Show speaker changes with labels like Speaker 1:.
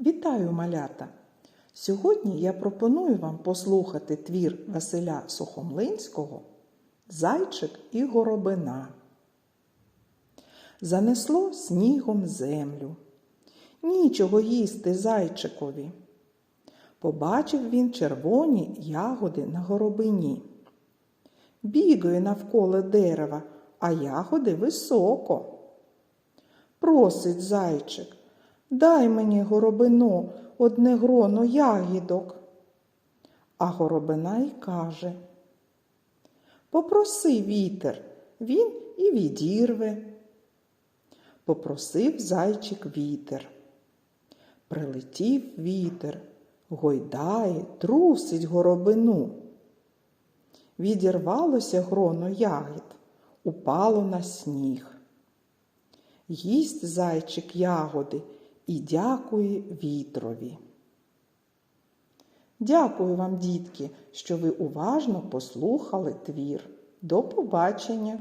Speaker 1: Вітаю, малята! Сьогодні я пропоную вам послухати твір Василя Сухомлинського Зайчик і горобина. Занесло снігом землю. Нічого їсти зайчикові. Побачив він червоні ягоди на горобині. Бігає навколо дерева, а ягоди високо. Просить зайчик, дай мені горобино одне гроно ягідок. А горобина й каже Попроси вітер, він і відірве. Попросив зайчик вітер. Прилетів вітер, гойдає, трусить горобину. Відірвалося гроно ягід, упало на сніг. Їсть зайчик ягоди і дякує вітрові. Дякую вам, дітки, що ви уважно послухали твір. До побачення!